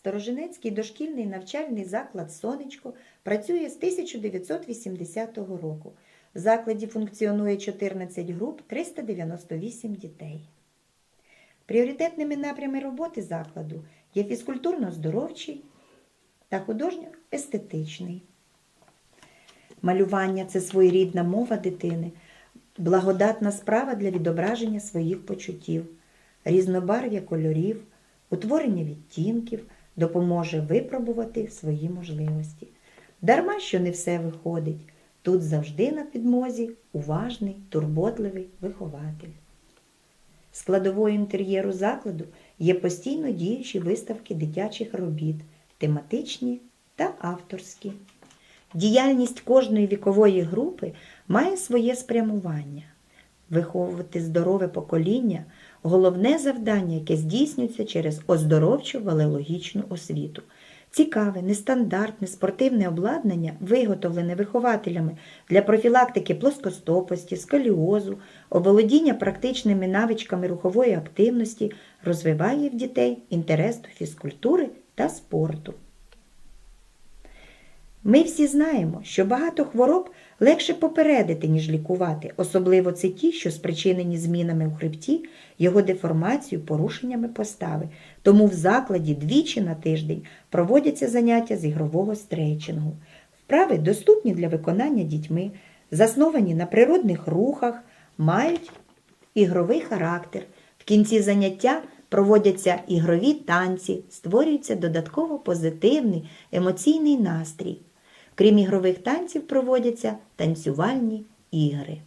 Сторожинецький дошкільний навчальний заклад Сонечко працює з 1980 року. В закладі функціонує 14 груп, 398 дітей. Пріоритетними напрями роботи закладу є фізкультурно-здоровчий та художньо-естетичний. Малювання це своєрідна мова дитини, благодатна справа для відображення своїх почуттів, різнобарв'я кольорів, утворення відтінків допоможе випробувати свої можливості. Дарма, що не все виходить, тут завжди на підмозі уважний, турботливий вихователь. Складовою інтер'єру закладу є постійно діючі виставки дитячих робіт, тематичні та авторські. Діяльність кожної вікової групи має своє спрямування. Виховувати здорове покоління головне завдання, яке здійснюється через оздоровчу валеологічну освіту. Цікаве, нестандартне спортивне обладнання, виготовлене вихователями для профілактики плоскостопості, сколіозу, оволодіння практичними навичками рухової активності, розвиває в дітей інтерес до фізкультури та спорту. Ми всі знаємо, що багато хвороб легше попередити, ніж лікувати, особливо це ті, що спричинені змінами у хребті, його деформацією, порушеннями постави. Тому в закладі двічі на тиждень проводяться заняття з ігрового стрейчингу. Вправи доступні для виконання дітьми, засновані на природних рухах, мають ігровий характер. В кінці заняття проводяться ігрові танці, створюється додатково позитивний емоційний настрій. Крім ігрових танців, проводяться танцювальні ігри.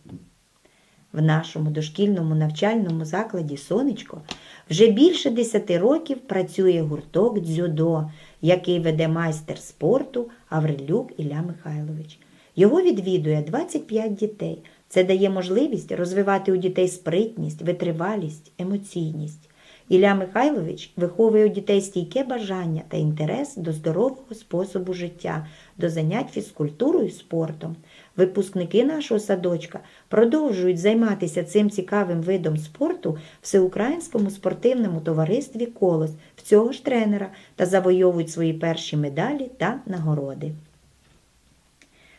В нашому дошкільному навчальному закладі Сонечко вже більше 10 років працює гурток дзюдо, який веде майстер спорту Аврилюк Ілля Михайлович. Його відвідує 25 дітей. Це дає можливість розвивати у дітей спритність, витривалість, емоційність. Ілля Михайлович виховує у дітей стійке бажання та інтерес до здорового способу життя, до занять фізкультурою і спортом. Випускники нашого садочка продовжують займатися цим цікавим видом спорту Всеукраїнському спортивному товаристві Колос в цього ж тренера та завойовують свої перші медалі та нагороди.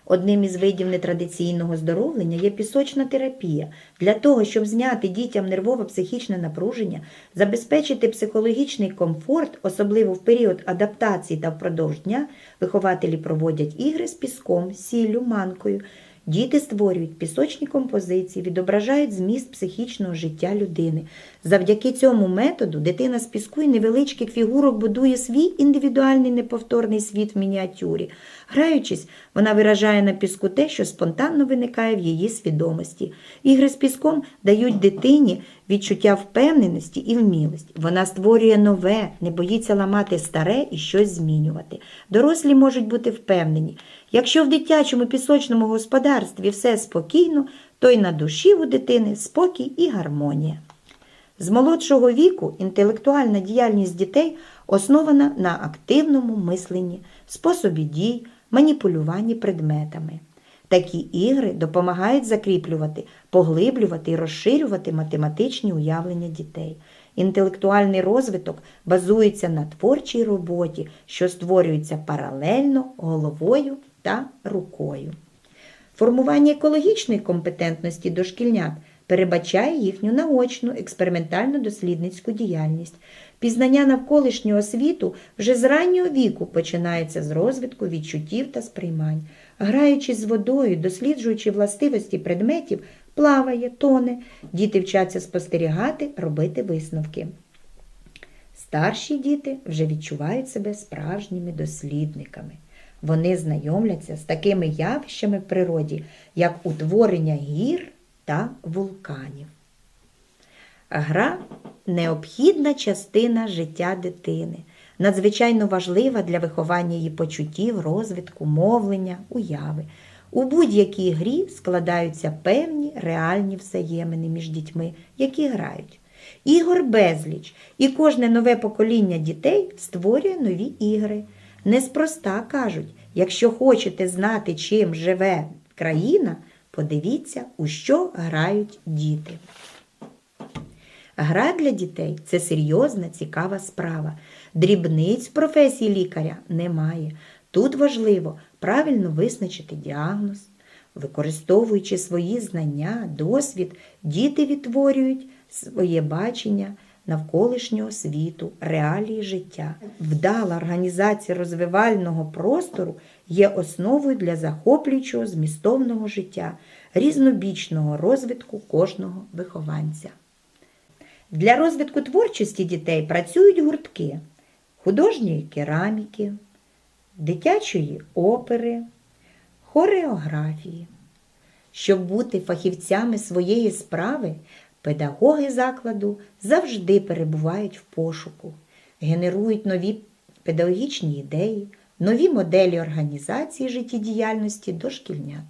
Одним із видів нетрадиційного здоровлення є пісочна терапія. Для того, щоб зняти дітям нервово-психічне напруження, забезпечити психологічний комфорт, особливо в період адаптації та впродовж дня, вихователі проводять ігри з піском, сіллю, манкою. Діти створюють пісочні композиції, відображають зміст психічного життя людини. Завдяки цьому методу дитина з піску і невеличких фігурок будує свій індивідуальний неповторний світ в мініатюрі. Граючись, вона виражає на піску те, що спонтанно виникає в її свідомості. Ігри з піском дають дитині відчуття впевненості і вмілості. Вона створює нове, не боїться ламати старе і щось змінювати. Дорослі можуть бути впевнені. Якщо в дитячому пісочному господарстві все спокійно, то й на душі у дитини спокій і гармонія. З молодшого віку інтелектуальна діяльність дітей основана на активному мисленні, способі дій, маніпулюванні предметами. Такі ігри допомагають закріплювати, поглиблювати і розширювати математичні уявлення дітей. Інтелектуальний розвиток базується на творчій роботі, що створюється паралельно головою та рукою. Формування екологічної компетентності дошкільнят перебачає їхню наочну експериментально-дослідницьку діяльність. Пізнання навколишнього світу вже з раннього віку починається з розвитку відчуттів та сприймань. Граючись з водою, досліджуючи властивості предметів, плаває, тоне, діти вчаться спостерігати, робити висновки. Старші діти вже відчувають себе справжніми дослідниками. Вони знайомляться з такими явищами в природі, як утворення гір та вулканів. Гра необхідна частина життя дитини, надзвичайно важлива для виховання її почуттів, розвитку, мовлення, уяви. У будь-якій грі складаються певні реальні взаємини між дітьми, які грають. Ігор безліч, і кожне нове покоління дітей створює нові ігри. Неспроста кажуть, якщо хочете знати, чим живе країна, подивіться, у що грають діти. Гра для дітей це серйозна, цікава справа. Дрібниць в професії лікаря немає. Тут важливо правильно визначити діагноз. Використовуючи свої знання, досвід, діти відтворюють своє бачення навколишнього світу, реалії життя. Вдала організація розвивального простору є основою для захоплюючого змістовного життя, різнобічного розвитку кожного вихованця. Для розвитку творчості дітей працюють гуртки художньої кераміки, дитячої опери, хореографії. Щоб бути фахівцями своєї справи, педагоги закладу завжди перебувають в пошуку, генерують нові педагогічні ідеї, нові моделі організації життєдіяльності дошкільнят.